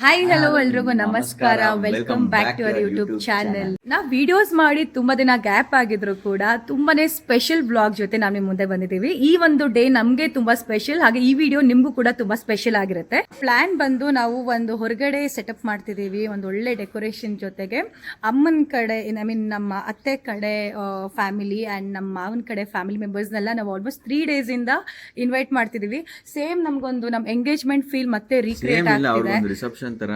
Hi hello ಎಲ್ರಿಗೂ ನಮಸ್ಕಾರ. Welcome back to our YouTube channel ನಾವು ವಿಡಿಯೋಸ್ ಮಾಡಿ ತುಂಬಾ ದಿನ ಗ್ಯಾಪ್ ಆಗಿದ್ರು ಕೂಡ ತುಂಬಾನೇ ಸ್ಪೆಷಲ್ ಬ್ಲಾಗ್ ಜೊತೆ ನಾವು ನಿಮ್ ಮುಂದೆ ಬಂದಿದ್ದೀವಿ. ಈ ಒಂದು ಡೇ ನಮ್ಗೆ ತುಂಬಾ ಸ್ಪೆಷಲ್ ಹಾಗೆ ಈ ವಿಡಿಯೋ ನಿಮ್ಗೂ ಕೂಡ ತುಂಬಾ ಸ್ಪೆಷಲ್ ಆಗಿರುತ್ತೆ. ಪ್ಲಾನ್ ಬಂದು ನಾವು ಒಂದು ಹೊರಗಡೆ ಸೆಟಪ್ ಮಾಡ್ತಿದ್ದೀವಿ ಒಂದು ಒಳ್ಳೆ ಡೆಕೋರೇಷನ್ ಜೊತೆಗೆ. ಅಮ್ಮನ ಕಡೆ ಐ ಮೀನ್ ನಮ್ಮ ಅತ್ತೆ ಕಡೆ ಫ್ಯಾಮಿಲಿ ಆ್ಯಂಡ್ ನಮ್ಮ ಮಾವನ ಕಡೆ ಫ್ಯಾಮಿಲಿ ಮೆಂಬರ್ಸ್ನೆಲ್ಲ ನಾವು ಆಲ್ಮೋಸ್ಟ್ ತ್ರೀ ಡೇಸಿಂದ ಇನ್ವೈಟ್ ಮಾಡ್ತಿದ್ದೀವಿ. ಸೇಮ್ ನಮ್ಗೊಂದು ನಮ್ಮ ಎಂಗೇಜ್ಮೆಂಟ್ ಫೀಲ್ ಮತ್ತೆ ರೀಕ್ರಿಯೇಟ್ ಆಗ್ತಿದೆ. ಅವ್ರಿಗೊಂದು ರಿಸೆಪ್ಷನ್ ತರ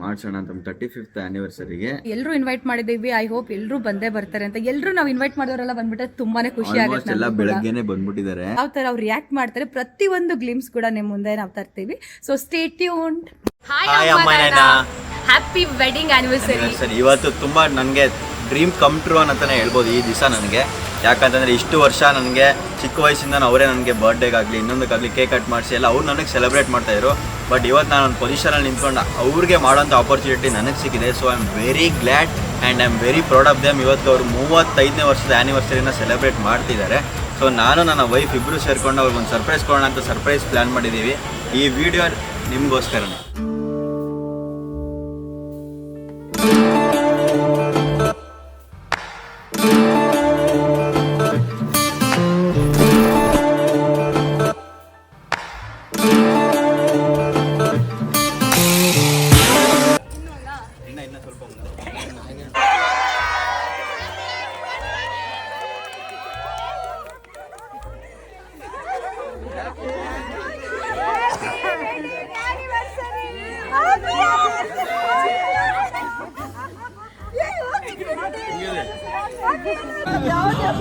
ಮಾಡ್ಸೋಣ ಅಂತ ತರ್ಟಿ ಫಿಫ್ತ್ ಆನಿವರ್ಸರಿಗೆ ಎಲ್ಲರೂ ಇನ್ವೈಟ್ ಮಾಡಿದ್ದೀವಿ. ಐ ಹೋಪ್ ಎಲ್ಲರೂ ಬಂದೇ ಬರ್ತಾರೆ ಅಂತ. ಎಲ್ಲರೂ ನಾವು ಇನ್ವೈಟ್ ಮಾಡಿದವರೆಲ್ಲ ಬಂದ್ಬಿಟ್ರೆ ತುಂಬಾನೇ ಖುಷಿ ಆಗುತ್ತೆ ಎಲ್ಲ. ಬೆಳಗ್ಗೆನೆ ಬಂದ್ಬಿಟ್ಟಿದ್ದಾರೆ. ಯಾವ ತರ ಅವ್ರು ರಿಯಾಕ್ಟ್ ಮಾಡ್ತಾರೆ ಪ್ರತಿ ಒಂದು ಗ್ಲಿಮ್ಸ್ ಕೂಡ ನಿಮ್ಮ ಮುಂದೆ ನಾವು ತರ್ತೀವಿ. So stay tuned hi happy wedding anniversary ಸರಿ ಇವತ್ತು ತುಂಬಾ ನನಗೆ ಡ್ರೀಮ್ ಕಮ್ ಟ್ರೂ ಅಂತಾನೆ ಹೇಳ್ಬೋದು ಈ ದಿವಸ ನನಗೆ. ಯಾಕಂತಂದ್ರೆ ಇಷ್ಟು ವರ್ಷ ನನಗೆ ಚಿಕ್ಕ ವಯಸ್ಸಿಂದ ಅವರೇ ನನಗೆ ಬರ್ಡೇಗಾಗಲಿ ಇನ್ನೊಂದಕ್ಕಾಗಲಿ ಕೇಕ್ ಕಟ್ ಮಾಡಿಸಿ ಎಲ್ಲ ಅವ್ರು ನನಗೆ ಸೆಲೆಬ್ರೇಟ್ ಮಾಡ್ತಾ ಇದ್ರು. ಬಟ್ ಇವತ್ತು ನಾನು ಒಂದು ಪೊಸಿಷನಲ್ಲಿ ನಿಂತ್ಕೊಂಡು, ಅವ್ರಿಗೆ ಮಾಡೋಂಥ ಆಪರ್ಚುನಿಟಿ ನನಗೆ ಸಿಕ್ಕಿದೆ. So I am very glad and I am very proud of them ಇವತ್ತು ಅವರು ಮೂವತ್ತೈದನೇ ವರ್ಷದ ಆ್ಯನಿವರ್ಸರಿನ ಸೆಲೆಬ್ರೇಟ್ ಮಾಡ್ತಿದ್ದಾರೆ. ಸೊ ನಾನು ನನ್ನ ವೈಫ್ ಇಬ್ಬರು ಸೇರಿಕೊಂಡು ಅವ್ರಿಗೆ ಒಂದು ಸರ್ಪ್ರೈಸ್ ಕೊಡೋಣ ಅಂತ ಸರ್ಪ್ರೈಸ್ ಪ್ಲ್ಯಾನ್ ಮಾಡಿದ್ದೀವಿ ಈ ವಿಡಿಯೋ ನಿಮಗೋಸ್ಕರನೇ.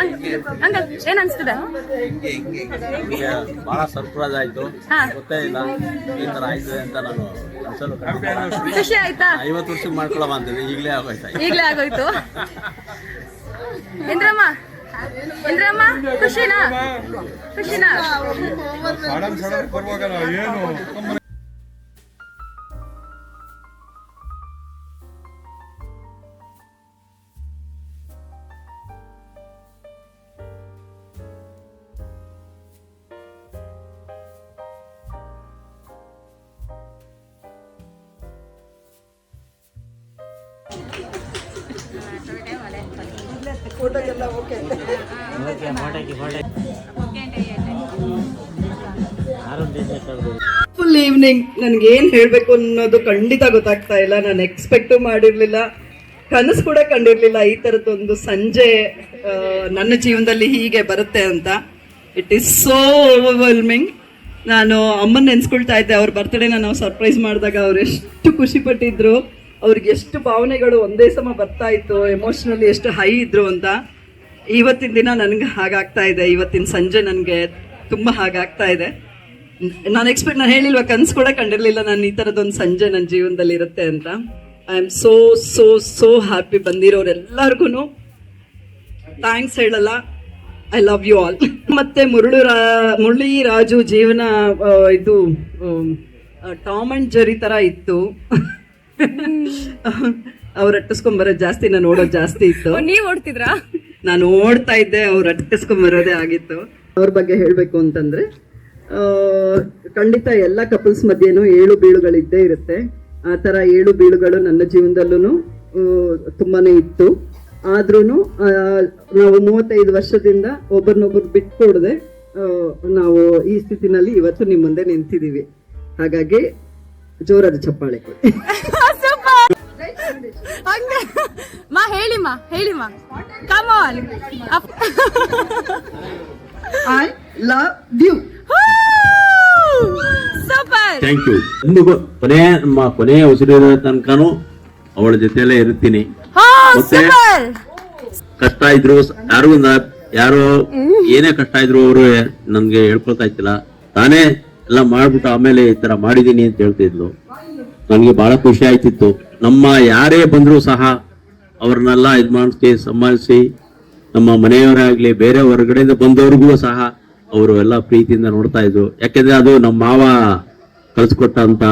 ಅಂಕಲ್ ಏನ್ ಅನ್ಸ್ತದ? ಬಹಳ ಸರ್ಪ್ರೈಸ್ ಆಯ್ತು. ಹಾ. ಗೊತ್ತೇ ಇಲ್ಲ ಈ ತರ ಆಯ್ತದೆ ಅಂತ ನಾನು ಖುಷಿ ಆಯ್ತಾ? ಐವತ್ತು ವರ್ಷ ಮಾಡ್ಕೊಳ್ಳೋ ಅಂತೀವಿ ಈಗಲೇ ಆಗೋಯ್ತು? ಈಗಲೇ ಆಗೋಯ್ತು. ಇಂದ್ರಮ್ಮ ಇಂದ್ರಮ್ಮ ಖುಷಿನಾ? ಖುಷಿನಾ? ಫುಲ್ ಈವ್ನಿಂಗ್ ನನ್ಗೆ ಏನ್ ಹೇಳ್ಬೇಕು ಅನ್ನೋದು ಖಂಡಿತ ಗೊತ್ತಾಗ್ತಾ ಇಲ್ಲ. ನಾನು ಎಕ್ಸ್ಪೆಕ್ಟು ಮಾಡಿರ್ಲಿಲ್ಲ. ಕನಸು ಕೂಡ ಕಂಡಿರ್ಲಿಲ್ಲ ಈ ತರದೊಂದು ಸಂಜೆ ನನ್ನ ಜೀವನದಲ್ಲಿ ಹೀಗೆ ಬರುತ್ತೆ ಅಂತ. ಇಟ್ ಈಸ್ ಸೋ ಓವರ್ವೆಲ್ಮಿಂಗ್ ನಾನು ಅಮ್ಮನ ನೆನ್ಸ್ಕೊಳ್ತಾ ಇದ್ದೆ ಅವ್ರ ಬರ್ತ್ಡೇನ ನಾವು ಸರ್ಪ್ರೈಸ್ ಮಾಡಿದಾಗ ಅವ್ರು ಎಷ್ಟು ಖುಷಿ ಪಟ್ಟಿದ್ರು. ಅವ್ರಿಗೆ ಎಷ್ಟು ಭಾವನೆಗಳು ಒಂದೇ ಸಮ ಬರ್ತಾ ಇತ್ತು ಎಮೋಷ್ನಲಿ ಎಷ್ಟು ಹೈ ಇದ್ರು ಅಂತ, ಇವತ್ತಿನ ದಿನ ನನಗೆ ಹಾಗಾಗ್ತಾ ಇದೆ. ಇವತ್ತಿನ ಸಂಜೆ ನನಗೆ ತುಂಬ ಹಾಗಾಗ್ತಾ ಇದೆ. ನಾನು ಎಕ್ಸ್ಪೆಕ್ಟ್ ನಾನು ಹೇಳಿಲ್ವ, ಕನ್ಸು ಕೂಡ ಕಂಡಿರಲಿಲ್ಲ ನಾನು ಈ ಥರದೊಂದು ಸಂಜೆ ನನ್ನ ಜೀವನದಲ್ಲಿ ಇರುತ್ತೆ ಅಂತ. I am so so so happy ಬಂದಿರೋರೆಲ್ಲರಿಗೂ thanks ಹೇಳಲ್ಲ ಐ ಲವ್ ಯು ಆಲ್ ಮತ್ತೆ ಮುರುಳು ರಾ, ಮುರಳಿ ರಾಜು ಜೀವನ ಇದು ಟಾಮ್ ಅಂಡ್ ಜರಿ ಥರ ಇತ್ತು. ಅವ್ರು ಅಟ್ಟಿಸ್ಕೊಂಬರೋದು ಜಾಸ್ತಿ ನಾನು ಓಡೋದು ಜಾಸ್ತಿ ಇತ್ತು. ನೀವ್ ಓಡ್ತಿದ್ರಾ? ನಾನು ಓಡ್ತಾ ಇದ್ದೆ ಅವ್ರು ಅಟ್ಕಿಸ್ಕೊಂಬರೋದೇ ಆಗಿತ್ತು. ಅವ್ರ ಬಗ್ಗೆ ಹೇಳಬೇಕು ಅಂತಂದ್ರೆ ಖಂಡಿತ ಎಲ್ಲ ಕಪಲ್ಸ್ ಮಧ್ಯೆನೂ ಏಳು ಬೀಳುಗಳಿದ್ದೇ ಇರುತ್ತೆ. ಆ ಥರ ಏಳು ಬೀಳುಗಳು ನನ್ನ ಜೀವನದಲ್ಲೂ ತುಂಬಾನೇ ಇತ್ತು. ಆದ್ರೂ ನಾವು ಮೂವತ್ತೈದು ವರ್ಷದಿಂದ ಒಬ್ಬರನ್ನೊಬ್ಬರು ಬಿಟ್ಕೊಡದೆ ನಾವು ಈ ಸ್ಥಿತಿನಲ್ಲಿ ಇವತ್ತು ನಿಮ್ಮ ಮುಂದೆ ನಿಂತಿದ್ದೀವಿ ಹಾಗಾಗಿ ಜೋರಾದ ಚಪ್ಪಾಳೆ ಕೊಡಿ. ಹಂಗ. ಮಾ ಹೇಳಿ ಮಾ ಹೇಳಿ ಮಾ. Come on I love you super. Thank you ಎಂದಿಗೂ ಕೊನೆ ಮಾ ಕೊನೆಯ ಉಸಿರಿನ ತನಕನೂ ಅವಳ ಜೊತೆಯಲ್ಲೇ ಇರ್ತೀನಿ. ಹಾ ಮತ್ತೆ? ಸೂಪರ್. ಕಷ್ಟ ಇದ್ರು ಯಾರಿಗೂ ಯಾರು ಯಾರೋ ಏನೇ ಕಷ್ಟ ಇದ್ರು ಅವರು ನನ್ಗೆ ಹೇಳ್ಕೊಳ್ತಾ ಇತ್ತಿಲ್ಲ ತಾನೇ ಎಲ್ಲ ಮಾಡ್ಬಿಟ್ಟು ಆಮೇಲೆ ಈ ತರ ಮಾಡಿದೀನಿ ಅಂತ ಹೇಳ್ತಿದ್ಲು ನನಗೆ ಬಹಳ ಖುಷಿ ಆಯ್ತಿತ್ತು. ನಮ್ಮ ಯಾರೇ ಬಂದರೂ ಸಹ ಅವ್ರನ್ನೆಲ್ಲ ಇದು ಮಾಡಿಸಿ ಸಮ್ಮಾನಿಸಿ ನಮ್ಮ ಮನೆಯವರಾಗ್ಲಿ ಬೇರೆ ಹೊರಗಡೆಯಿಂದ ಬಂದವ್ರಿಗೂ ಸಹ ಅವರು ಎಲ್ಲ ಪ್ರೀತಿಯಿಂದ ನೋಡ್ತಾ ಇದ್ರು. ಯಾಕೆಂದ್ರೆ ಅದು ನಮ್ಮ ಮಾವ ಕಲ್ಸ್ಕೊಟ್ಟಂತ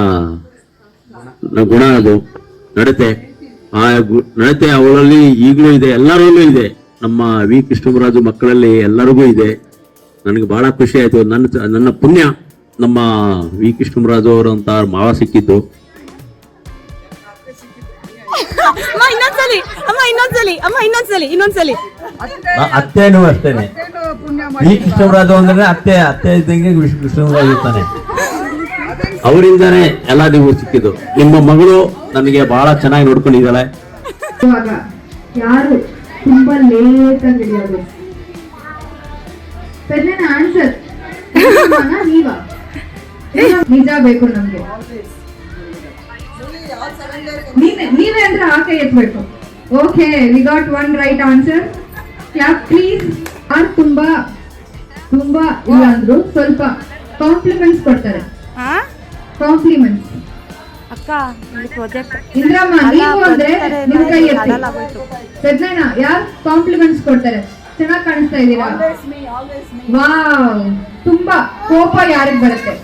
ಗುಣ ಅದು. ನಡತೆ. ಆ ನಡತೆ ಅವಳಲ್ಲಿ ಈಗಲೂ ಇದೆ, ಎಲ್ಲರಲ್ಲೂ ಇದೆ. ನಮ್ಮ ವಿ. ಕೃಷ್ಣಮರಾಜು ಮಕ್ಕಳಲ್ಲಿ ಎಲ್ಲರಿಗೂ ಇದೆ. ನನಗೆ ಬಹಳ ಖುಷಿ ಆಯಿತು. ನನ್ನ ನನ್ನ ಪುಣ್ಯ. ನಮ್ಮ ವಿ. ಕೃಷ್ಣರಾಜು ಅವರಂತ ಮಾವ ಸಿಕ್ಕಿದ್ದು. ಅಮ್ಮ ಇನ್ನೊಂದ್ಸಲಿ ಅಮ್ಮ ಇನ್ನೊಂದ್ಸಲಿ ಅಮ್ಮ ಇನ್ನೊಂದ್ಸಲಿ ಇನ್ನೊಂದ್ಸಲಿ. ಅತ್ತೇನು ಅಷ್ಟೇನೆ. ವಿ. ಕೃಷ್ಣರಾಜು ಅಂದ್ರೆ ಅತ್ತೆ ಅತ್ತೆ ಇದ್ದಂಗೆ ಕೃಷ್ಣರಾಜು ಇರ್ತಾನೆ. ಅವರಿಂದಾನೆ ಎಲ್ಲ ನೀವು ಸಿಕ್ಕಿದ್ದು. ನಿಮ್ಮ ಮಗಳು ನನಗೆ ಬಹಳ ಚೆನ್ನಾಗಿ ನೋಡ್ಕೊಂಡಿದ್ದಾಳೆ. ಯಾರು? ತುಂಬಾ ಲೇಟ್ ಆಗಿ ಹಿಡಿಯೋದು ಆನ್ಸರ್? ನೀವಾ? ನಿಜ ಬೇಕು ನಮ್ಗೆ. ನೀವೇ ಅಂದ್ರೆ ಆಕೆ ಎತ್ಬೇಕು. Okay we got one right answer clap please R ತುಂಬಾ ತುಂಬಾ ಇಲ್ಲ ಅಂದ್ರು ಸ್ವಲ್ಪ ಕಾಂಪ್ಲಿಮೆಂಟ್ಸ್ ಕೊಡ್ತಾರೆ. ಕಾಂಪ್ಲಿಮೆಂಟ್ಸ್ ಅಕ್ಕ ಇಂದ್ರಮ್ಮ ನೀವು ಅಂದ್ರೆ ನಿಮ್ ಕೈ ಎತ್ತಿ ಸಜ್ಜಣ್ಣ ಯಾರು ಕಾಂಪ್ಲಿಮೆಂಟ್ಸ್ ಕೊಡ್ತಾರೆ? ಚೆನ್ನಾಗಿ ಕಾಣಿಸ್ತಾ ಇದ್ದೀರಾ? ವಾವ್ ತುಂಬಾ ಕೋಪ ಯಾರಿಗ್ ಬರುತ್ತೆ?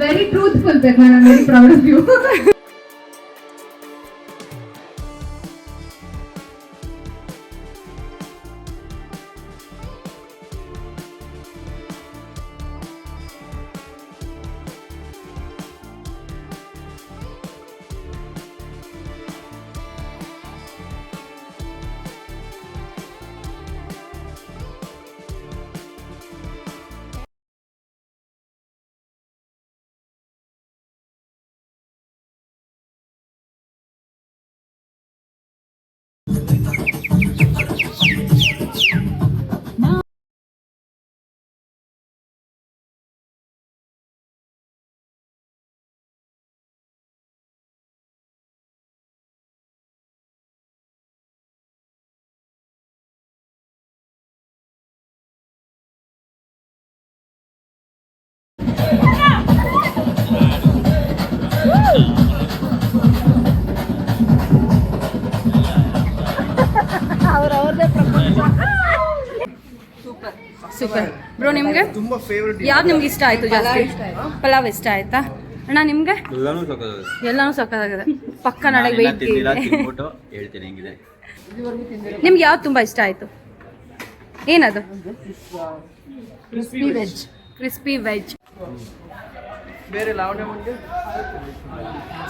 Very truthful ಪೆದ್ನಣ್ಣ very proud of you you. Super bro ನಿಮ್ಗೆ? ಯಾವ್ದು ನಿಮ್ಗೆ ಇಷ್ಟ ಆಯ್ತು ಜಾಸ್ತಿ? ಪಲಾವ್ ಇಷ್ಟ ಆಯ್ತಾ? ಅಣ್ಣ ನಿಮ್ಗೆ? ಎಲ್ಲಾನು ಸಕ್ಕತ್ತಾಗಿದೆ. ಪಕ್ಕ ನಾಳೆ ವೆಯ್ಟ್ ತಿಂದಿಲ್ಲ ತಿನ್ಬಿಟ್ಟು ಹೇಳ್ತೀನಿ ಹೆಂಗಿದೆ. ನಿಮ್ಗೆ ಯಾವ್ದು ತುಂಬಾ ಇಷ್ಟ ಆಯ್ತು? ಏನದು? Crispy veg crispy veg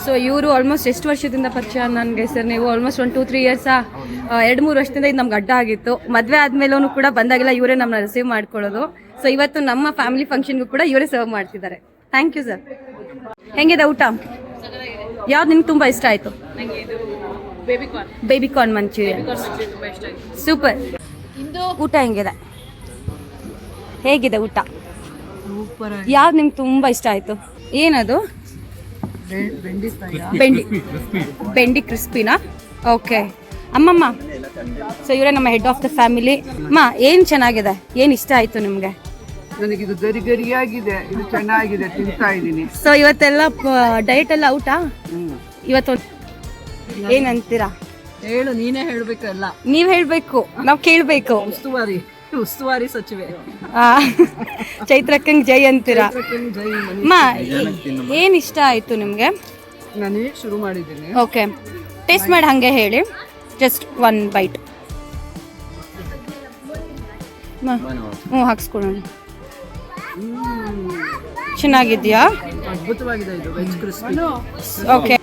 so ಇವರು ಆಲ್ಮೋಸ್ಟ್ ಎಷ್ಟು ವರ್ಷದಿಂದ ಪರಿಚಯ ನನಗೆ ಸರ್? ನೀವು ಆಲ್ಮೋಸ್ಟ್ ಒಂದು ಟೂ ತ್ರೀ ಇಯರ್ಸಾ ಎರಡು ಮೂರು ವರ್ಷದಿಂದ ಇದು ನಮ್ಗೆ ಅಡ್ಡ ಆಗಿತ್ತು. ಮದುವೆ ಆದ್ಮೇಲೂ ಕೂಡ ಬಂದಾಗೆಲ್ಲ ಇವರೇ ನಮ್ಮನ್ನ ರಿಸೀವ್ ಮಾಡ್ಕೊಳ್ಳೋದು. ಸೊ ಇವತ್ತು ನಮ್ಮ ಫ್ಯಾಮಿಲಿ ಫಂಕ್ಷನ್ಗೂ ಕೂಡ ಇವರೇ ಸರ್ವ್ ಮಾಡ್ತಿದ್ದಾರೆ. ಥ್ಯಾಂಕ್ ಯು ಸರ್ ಹೆಂಗಿದೆ ಊಟ? ಯಾವ್ದು ನಿಮ್ಗೆ ತುಂಬ ಇಷ್ಟ ಆಯಿತು? ಬೇಬಿ ಕಾರ್ನ್ ಮಂಚೂರಿಯನ್ ಸೂಪರ್ ಊಟ ಹೆಂಗಿದೆ? ಹೇಗಿದೆ ಊಟ? ಯಾವ್ದು ನಿಮ್ಗೆ ತುಂಬ ಇಷ್ಟ ಆಯಿತು? ಏನದು? ಬೆಂಡಿ ಬೆಂಡಿ ಕ್ರಿಸ್ಪಿನಾ ಓಕೆ ಅಮ್ಮಮ್ಮ ಸೊ ಇವರೇ ನಮ್ಮ ಹೆಡ್ ಆಫ್ ದ ಫ್ಯಾಮಿಲಿ ಅಮ್ಮ ಏನು ಚೆನ್ನಾಗಿದೆ? ಏನು ಇಷ್ಟ ಆಯಿತು ನಿಮಗೆ? ನನಗಿದು ಗರಿ ಗರಿಯಾಗಿದೆ ಇದು ಚೆನ್ನಾಗಿದೆ ತಿಂತಾ ಇದ್ದೀನಿ. ಸೊ ಇವತ್ತೆಲ್ಲ ಡಯಟ್ ಎಲ್ಲ ಔಟಾ ಇವತ್ತು ಏನಂತೀರಾ? ಹೇಳು ನೀನೇ ಹೇಳ್ಬೇಕು ಎಲ್ಲ. ನೀವ್ ಹೇಳ್ಬೇಕು ನಾವ್ ಕೇಳ್ಬೇಕು. ಉಸ್ತುವಾರಿ. ಉಸ್ತುವಾರಿ ಸಚಿವೆ. ಚೈತ್ರಕ್ಕಂಗ್ ಜೈ ಅಂತೀರಾ? ಅಮ್ಮ ಏನ್ ಇಷ್ಟ ಆಯ್ತು ನಿಮ್ಗೆ? ನಾನು ಈಗ ಶುರು ಮಾಡಿದ್ದೀನಿ. ಓಕೆ. ಟೇಸ್ಟ್ ಮಾಡಿ ಹಂಗೆ ಹೇಳಿ. Just one bite. ಹ್ಞೂ ಹಾಕ್ಸ್ಕೊಳೋಣ ಚೆನ್ನಾಗಿದೆಯಾ? ಅದ್ಭುತವಾಗಿದೆ ಇದು ವೆಜ್ ಕ್ರಿಸ್ಪಿ ಓಕೆ.